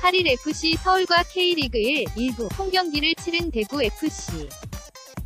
8일 FC 서울과 K리그 1 일부 홈경기를 치른 대구FC.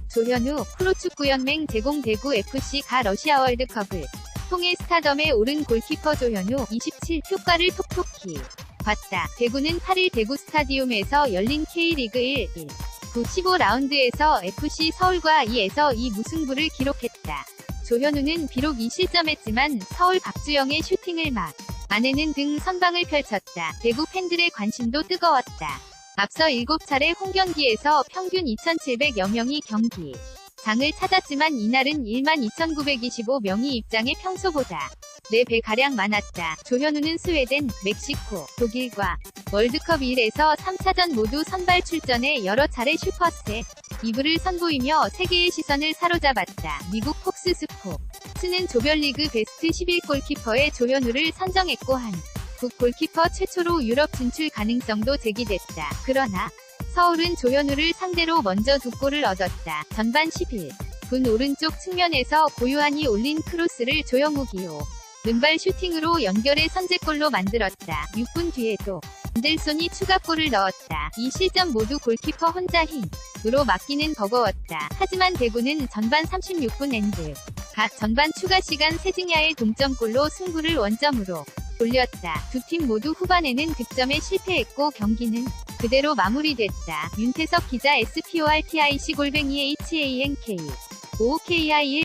조현우 프로축구연맹 제공 대구FC가 러시아 월드컵을 통해 스타덤에 오른 골키퍼 조현우 27 효과를 톡톡히 봤다. 대구는 8일 대구 스타디움에서 열린 K리그 1 1 9 15라운드에서 FC 서울과 2에서 2 무승부를 기록했다. 조현우는 비록 2실점했지만 서울 박주영의 슈팅을 막 안에는 등 선방을 펼쳤다. 대구 팬들의 관심도 뜨거웠다. 앞서 7차례 홈경기에서 평균 2,700여 명이 경기 장을 찾았지만 이날은 12,925명이 입장에 평소보다 4배가량 많았다. 조현우는 스웨덴, 멕시코, 독일과 월드컵 1에서 3차전 모두 선발 출전해 여러 차례 슈퍼셋 2부를 선보이며 세계의 시선을 사로잡았다. 미국 폭스 스포츠는 조별리그 베스트 11 골키퍼의 조현우를 선정했고 한 국 골키퍼 최초로 유럽 진출 가능성도 제기됐다. 그러나 서울은 조현우를 상대로 먼저 두 골을 얻었다. 전반 11분 오른쪽 측면에서 고요한이 올린 크로스를 조영욱이요. 왼발 슈팅으로 연결해 선제골로 만들었다. 6분 뒤에도 안델손이 추가골을 넣었다. 이 실점 모두 골키퍼 혼자 힘으로 막기는 버거웠다. 하지만 대구는 전반 36분 엔드 각 전반 추가 시간 세징야의 동점골로 승부를 원점으로 돌렸다. 두 팀 모두 후반에는 득점에 실패했고 경기는 그대로 마무리됐다. 윤태석 기자 SPORTIC 골뱅이 HANK 5KI1